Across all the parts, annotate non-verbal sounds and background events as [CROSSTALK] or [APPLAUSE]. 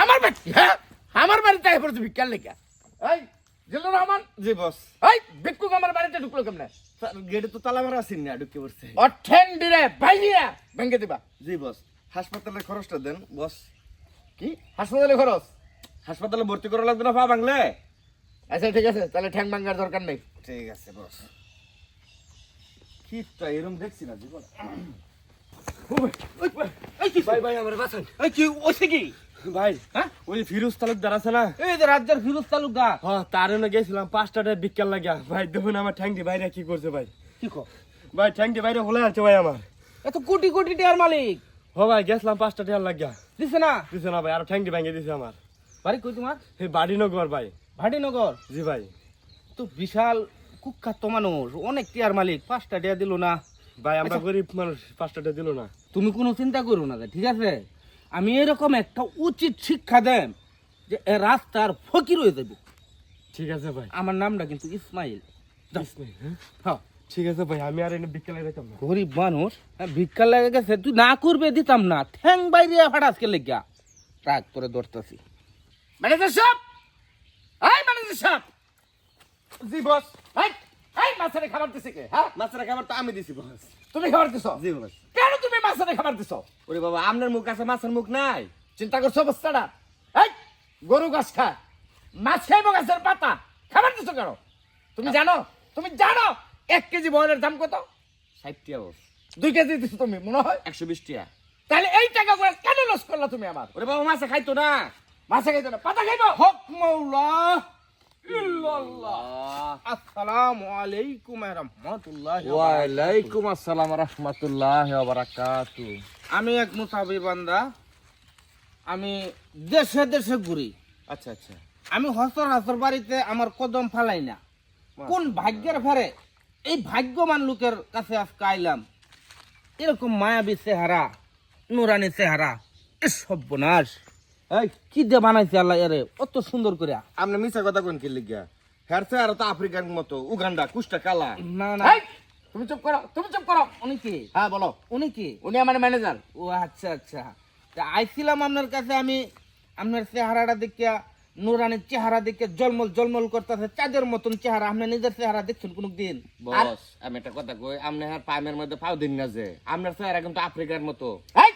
আমার বাড়ি হ্যাঁ? আমার বাড়িতে এবার তুই ভিক্ষার লেখা এই জিল্লুর রহমান? জি বস। এই ভিক্ষুক আমার বাড়িতে ঢুকলো কেমনে? গেটে তো তালা মারা আছেন না ঢুকে পড়ছে। অঠেন্ডিরে বাইরিয়া ভেঙে দিবা। জি বস। হাসপাতালের খরচটা দেন বস। কি? হাসপাতালে খরচ? হাসপাতালে ভর্তি করা লাগবে না পা বাংলে আচ্ছা ঠিক আছে তাহলে ঠ্যাং ভাঙ্গার দরকার নেই। ঠিক আছে বস। কিপটা এরম দেখছি না জীবন। ভাই ভাই আমার বাঁচান এই কি ওইছে কি ভাই হ্যাঁ? ওই ফিরোজ তালুকদার আছে না? এই যে রাজ্যের ফিরোজ তালুকদার। হ্যাঁ তার জন্য গেছিলাম বিকাল লাগিয়া। ভাই দেখুন আমার ঠ্যাংটি বাইরে কি করছে ভাই। কি কো? ভাই ঠ্যাংটি বাইরে হলে আছে ভাই আমার। এত কোটি কোটি টাকার মালিক। হ ভাই গেছিলাম পাঁচটা লাগিয়া। দিছে না? দিছে না ভাই আর ঠ্যাংটি ভেঙে দিছে আমার। বাড়ি কই তোমার? এই বাড়িনগর ভাই। ভাটিনগর জি ভাই। তো বিশাল কুখ্যাত মানুষ অনেক টিয়ার মালিক পাঁচটা টিয়া দিল না। ভাই আমরা আচ্ছা। গরিব মানুষ পাঁচটাটা দিল না। তুমি কোনো চিন্তা করো না ঠিক আছে? আমি এরকম একটা উচিত শিক্ষা দেন যে রাস্তার ফকির হয়ে যাবে। ঠিক আছে ভাই। আমার নামটা কিন্তু ইসমাইল। হ্যাঁ? হ্যাঁ। ঠিক আছে ভাই আমি আর এনে বিকেলে যেতাম না। গরিব মানুষ হ্যাঁ, ভিক্ষা লেগে গেছে তুই না করবে দিতাম না। ঠ্যাং বাইরে ফাটাসকে লেগা রাগ করে ধরতেছি ম্যানেজার সাহেব! এই ম্যানেজার সাহেব! জি বস। এই মাছের খাবার দিছে কে? হ্যাঁ? মাছের খাবার তো আমি দিছি বস। তুমি খাবার দিছো? জি বস। কেন তুমি মাছের খাবার দিছো? ওরে বাবা আপনার মুখ আছে মাছের মুখ নাই। চিন্তা করছ অবস্থাটা? এই গরু গাছ খায় মাছ খাইব গাছের পাতা খাবার দিছো কেন? তুমি জানো? তুমি জানো? এক কেজি বয়লের দাম কত? ষাট টিয়া বস। দুই কেজি দিছো তুমি মনে হয়? একশো বিশ টিয়া। তাহলে এই টাকা করে কেন লস করলা তুমি আমার? ওরে বাবা মাছে খাইতো না। মাছে খাইতো না পাতা খাইবো? হক মৌলা। আসসালামু আলাইকুম ওয়া রাহমাতুল্লাহি ওয়া বারাকাতুহু। ওয়ালাইকুম আসসালাম রহমতুল্লাহ বারাকাতু আমি এক মুসাফির বান্দা। আমি দেশে দেশে ঘুরি। আচ্ছা আচ্ছা। আমি হসর হসর বাড়িতে আমার কদম ফালাই না। কোন ভাগ্যের ফেরে এই ভাগ্যবান লোকের কাছে আজকে আইলাম। এরকম মায়াবী চেহারা নুরানি চেহারা এ সর্বনাশ। এই কি দিয়ে বানাইছে আল্লাহ এরে? অত সুন্দর করে আপনি মিছা কথা কোন কি লিগা হেরছে আর তো আফ্রিকার মতো উগান্ডা কুষ্টা কালা। না না। তুমি চুপ করো তুমি চুপ করো। উনি কি? হ্যাঁ বলো। উনি কি? উনি আমার ম্যানেজার ও আচ্ছা আচ্ছা। তা আইছিলাম আপনার কাছে আমি আপনার চেহারাটা দেখিয়া নুরানির চেহারা দেখে জলমল জলমল করতেছে চাঁদের মতন চেহারা। আপনি নিজের চেহারা দেখছেন কোনো দিন বস আমি একটা কথা কই আপনি আর পামের মধ্যে পাও দিন না যে। আপনার চেহারা কিন্তু আফ্রিকার মতো। এই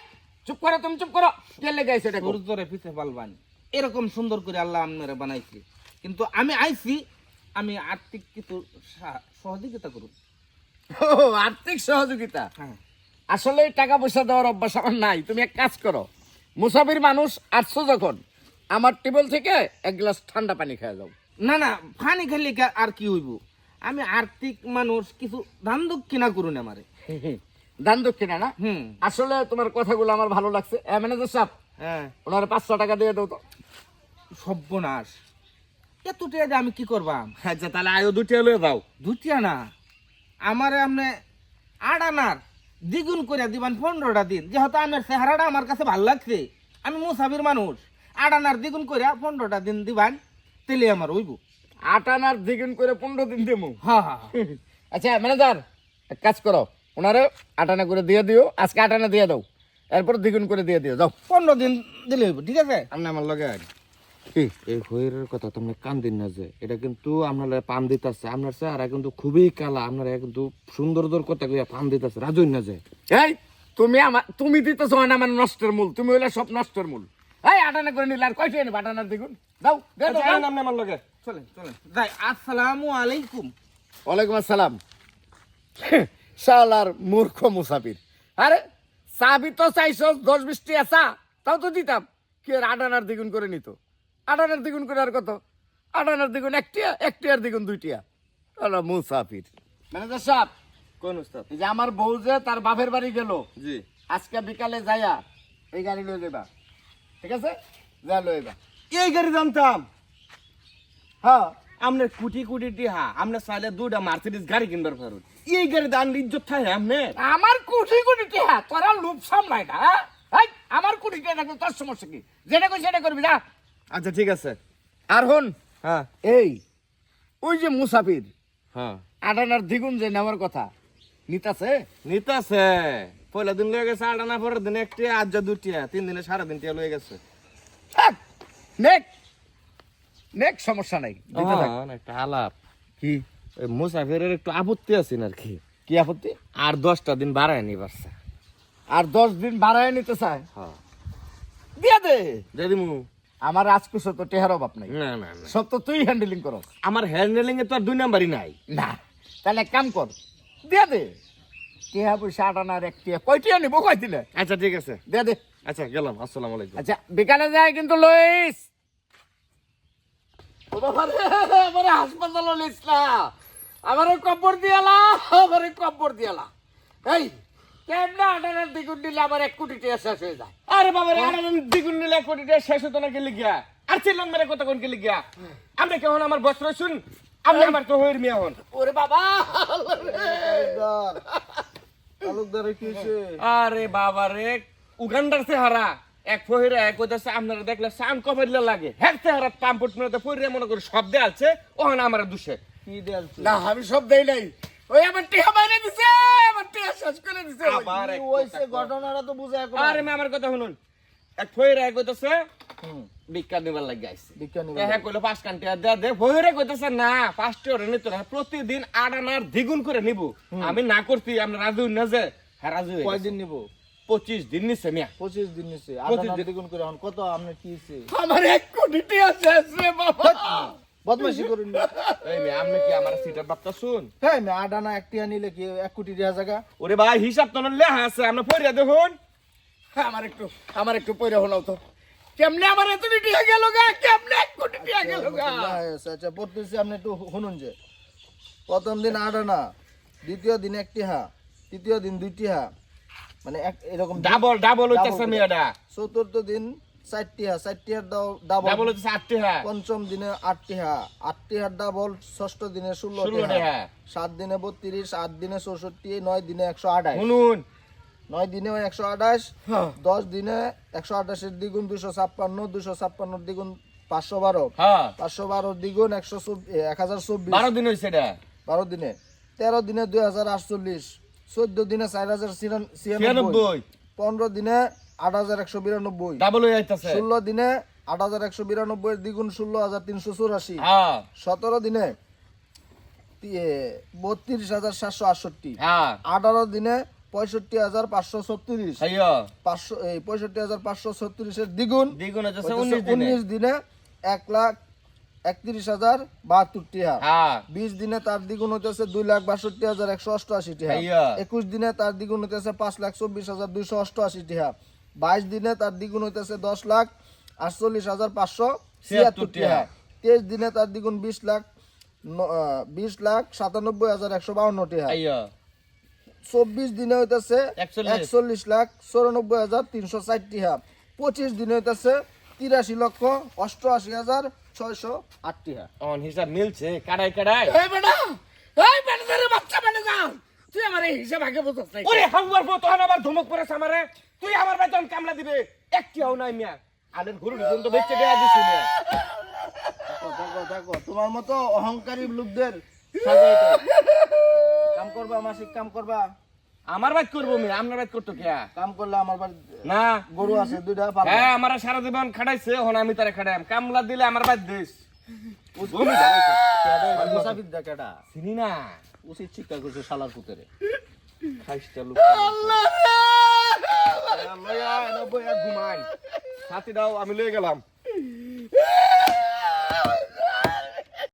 চুপ করো তুমি চুপ করো। কে লেগে আইছে এটা সূর্যরে পিছে পালবান এরকম সুন্দর করে আল্লাহ আপনারা বানাইছে। কিন্তু আমি আইছি আমি আর্থিক কিছু সহযোগিতা করুন। ও আর্থিক সহযোগিতা? হ্যাঁ। আসলে টাকা পয়সা দেওয়ার অভ্যাস আমার নাই। তুমি এক কাজ করো মুসাফির মানুষ আসছো যখন আমার টেবিল থেকে এক গ্লাস ঠান্ডা পানি খেয়ে যাও। না না পানি খালি আর কি হইব? আমি আর্থিক মানুষ কিছু ধান দক্ষিণা করুন আমারে। দান দক্ষিণা না আসলে তোমার কথাগুলো আমার ভালো লাগছে। ম্যানেজার সাহেব হ্যাঁ। ওনারা পাঁচশো টাকা দিয়ে দাও তো। সর্বনাশ। এত টাকা দিয়ে আমি কি করবাম? আচ্ছা তাহলে আয়ো দুটিয়া লয়ে যাও দুটিয়া না। আমারে আপনি আট আনার দ্বিগুণ করে দিবেন পনেরোটা দিন। যেহেতু আমার চেহারাটা আমার কাছে ভালো লাগছে। আমি মুসাফির মানুষ। আট আনার দ্বিগুণ করে পনেরোটা দিন দিবেন তেলে আমার হইব। আট আনার দ্বিগুণ করে পনেরো দিন দেবো। হ্যাঁ হ্যাঁ। [LAUGHS] আচ্ছা ম্যানেজার এক কাজ করো। ওনারে আট আনা করে দিয়ে দিও আজকে আট আনা দিয়ে দাও। এরপর দ্বিগুণ করে দিয়ে দিও যাও। পনেরো দিন দিলে হইব ঠিক আছে? আপনি আমার লগে আয়। এই হইরের কথা তুমি কান দিন না যে এটা কিন্তু আপনার পান দিতেছে। আপনার চেহারা কিন্তু খুবই কালা আপনার কিন্তু সুন্দরদের কথা কইয়া পান দিতেছে। রাজুই না যে? এই তুমি আমার তুমি দিতেছ না আমার নষ্টের মূল তুমি হইলে সব নষ্টের মূল। এই আট আনা করে নিলে আর কয়টা এনে আট আনার দ্বিগুণ? দাও দিয়ে দাও, আচ্ছা, আপনি আমার লগে। চলেন চলেন। যাই আসসালামু আলাইকুম। ওয়ালাইকুম আসসালাম। শালার মূর্খ মুসাফির। আরে চাবি তো চাইছো দশ বিশটি আসা তাও তো দিতাম। কি আর আট আনার দ্বিগুণ করে নিত? আট আনার দ্বিগুণ করে আর কত? আট আনার দ্বিগুণ একটিয়া একটিয়ার দ্বিগুণ দুইটিয়া। শালা মুসাফির। ম্যানেজার সাহেব কোন উস্তাদ? এই যে আমার বউ যে তার বাপের বাড়ি গেল। জি। আজকে বিকালে যাইয়া এই গাড়ি লয়ে যাবা ঠিক আছে? যা লয়ে যা এই গাড়ি জানতাম হ্যাঁ। আপনার কোটি কোটি টিহা আপনার চাইলে দুটা মার্সিডিস গাড়ি কিনবার পারুন এই গাড়ি দান ইজ্জত থাকে আপনি আমার কোটি কোটি টিহা তোরা লোভ সামলাই না হ্যাঁ? আমার কোটি টিহা থাকলে তোর সমস্যা কি? যেটা করি সেটা করবি না আচ্ছা ঠিক আছে। আর হন হ্যাঁ। এই ওই যে মুসাফির হ্যাঁ। আটানার দ্বিগুণ যে নেওয়ার কথা নিতাছে? নিতাছে। পয়লা দিন লয়ে গেছে আডানা পরের দিনে একটি আজ যা দুটি তিন দিনে সারা দিন টিয়া লয়ে গেছে। থাক নেক নেক সমস্যা নাই দিতে থাক। একটা আলাপ। কি? মুসাফিরের একটু আপত্তি আছে আর কি কি আপত্তি? আর দশটা দিন বাড়ায় নি পারছে আর দশ দিন বাড়ায় নিতে চায়? হ্যাঁ দিয়ে দে। আমার রাজকুশ তো টেহার অভাব নাই। না না তো তুই হ্যান্ডেলিং করস। আমার হ্যান্ডেলিং এ তো আর দুই নাম্বারই নাই। না তাহলে এক কাম কর। দিয়ে দে। টেহা পয়সা আট আনার এক টিয়া নিবো কয় দিলে আচ্ছা ঠিক আছে। দিয়ে দে। আচ্ছা গেলাম। আসসালামু আলাইকুম। আচ্ছা বিকালে যায় কিন্তু লইস। আমারে হাসপাতাল লিস না আমারে কব্বর দিয়ালা আমারে কব্বর দিয়ালা। এই কেমনে আটানার দ্বিগুণ দিলে আমার এক কোটি টাকা শেষ হয়ে যায়? আরে বাবা রে আরে দ্বিগুণ নিলে এক কোটি টাকা শেষ হতো না কে লিখিয়া আর ছিলাম মেরে কত কোন কে লিখিয়া আমরা কেমন আমার বস্ত্র শুন? আমি আমার তো হইর মিয়া হন। ওরে বাবা। আরে বাবা রে উগান্ডার চেহারা। এক ফহিরা এক কইতাছে আপনারা দেখলে সান কফেরলে লাগে। হ্যাঁ চেহারা পাম্পুট মেরে ফহিরে মনে করে শব্দ আছে ওখানে আমার দুষে। কি দেয়ালছে? না আমি সব দেই নাই। ওই আমার টিহা বাইরে দিছে আমার টিহা শেষ করে দিছে। ওই। আবার এক ঘটনাটা তো বুঝায় এখন আরে মে আমার কথা শুনুন। এক ফহিরা এক কইতাছে বিজ্ঞান নিবার লাগে আইছে। বিজ্ঞানী হ্যাঁ কইলো পাঁচ কান্টি আর দেয়া দে। ফহিরে কইতাছে না পাঁচটি ওরে নিত না প্রতিদিন আট আনার দ্বিগুণ করে নিব। আমি না করতি আমরা রাজু না যে। হ্যাঁ রাজু। কয়দিন নিব? পঁচিশ দিন নিছে মিয়া। পঁচিশ দিন নিছে। পঁচিশ। দ্বিগুণ করে এখন কত আপনার কি আমার এক কোটি রে বাবা। করুন। এই আপনি কি আমার সিটার বাপটা শুন? হ্যাঁ মে আডানা একটিয়া নিলে কি এক কোটি জায়গা ওরে ভাই হিসাব তো লেখা আছে আমরা পড়িয়া দেখুন। আমার একটু আমার একটু পয়রা হলাও তো। কেমনে আমার এত টিয়া গেল গা? কেমনে এক কোটি টাকা গেল গা? আচ্ছা আচ্ছা পড়তেছি আপনি একটু শুনুন যে। প্রথম দিন আডানা দ্বিতীয় দিন একটি হা তৃতীয় দিন দুইটি হা মানে এরকম ডাবল ডাবল হইতেছে মেয়েটা। চতুর্থ দিন চারটি হা চারটি হার ডাবল ডাবল হইতেছে আটটি হ্যাঁ পঞ্চম দিনে আটটি হা আটটি হার ডাবল ষষ্ঠ দিনে ষোলো হা। সাত দিনে বত্রিশ আট দিনে চৌষট্টি নয় দিনে একশো আঠাশ। শুনুন। নয় দিনে একশো আঠাশ দশ দিনে একশো আঠাশের দ্বিগুণ দুশো ছাপ্পান্ন দুশো ছাপ্পান্নর দ্বিগুণ পাঁচশো বারো। হ্যাঁ। পাঁচশো বারো দ্বিগুণ একশো এক হাজার চব্বিশ। বারো দিন হয়েছে এটা। বারো দিনে। তেরো দিনে দুই হাজার আটচল্লিশ। চোদ্দ দিনে চার হাজার ছিয়ানব্বই। পনেরো দিনে আট হাজার একশো বিরানব্বই। ডাবল হয়ে যাইতেছে ষোলো দিনে আট হাজার একশো বিরানব্বই দ্বিগুণ ষোলো হাজার তিনশো চুরাশি। হ্যাঁ। সতেরো দিনে বত্রিশ হাজার সাতশো আটষট্টি। হ্যাঁ। আঠারো দিনে পঁয়ষট্টি হাজার পাঁচশো ছত্রিশ। পাঁচশো পঁয়ষট্টি হাজার পাঁচশো ছত্রিশের দ্বিগুণ। দ্বিগুণ উনিশ দিনে এক লাখ একত্রিশ হাজার বাহাত্তর টিহা। হ্যাঁ। বিশ দিনে তার দ্বিগুণ হইতেছে দুই লাখ বাষট্টি হাজার একশো অষ্টআশি টিহা। একুশ দিনে তার দ্বিগুণ হইতেছে পাঁচ লাখ চব্বিশ হাজার দুইশো অষ্টআশি টিহা। বাইশ দিনে তার দ্বিগুণ হইতেছে দশ লাখ আটচল্লিশ হাজার পাঁচশো ছিয়াত্তর টিহা। তেইশ দিনে তার দ্বিগুণ বিশ লাখ বিশ লাখ সাতানব্বই হাজার একশো বাউন্ন টিহা। চব্বিশ দিনে হইতেছে। একচল্লিশ। লাখ চৌরানব্বই হাজার তিনশো ষাট টিহা। পঁচিশ দিনে হইতেছে তিরাশি লক্ষ অষ্টআশি হাজার ছয়শো আট টিহা অন হিসাব মিলছে। কাড়াই কাড়াই। এই বেটা এই বেটা বাচ্চা বেটা যা তুই আমার এই হিসাব আগে বুঝছ নাই। ওরে পর তখন আবার ধমক পড়েছে আমারে। তুই আমার বেতন কামলা দিবে একটি হও নাই মিয়া। আলের ঘুরু ঢুকুন তো বেচে দেয়া দিছি মিয়া। দেখো দেখো তোমার মতো অহংকারী লোকদের কাম করবা মাসিক কাম করবা। আমার বাইক করব মিয়া আপনার বাইক করতো কে? কাম করলে আমার বাড়ি না? গরু আছে দুইটা। হ্যাঁ আমার সারা জীবন খাটাইছে এখন আমি তারে খাটাই কামলা দিলে আমার বাইক দিস। চিনি না। উচিত শিক্ষা করছে শালার পুতেরে। খাইস্টা লোক। ঘুমাই। সাথী দাও আমি লয়ে গেলাম।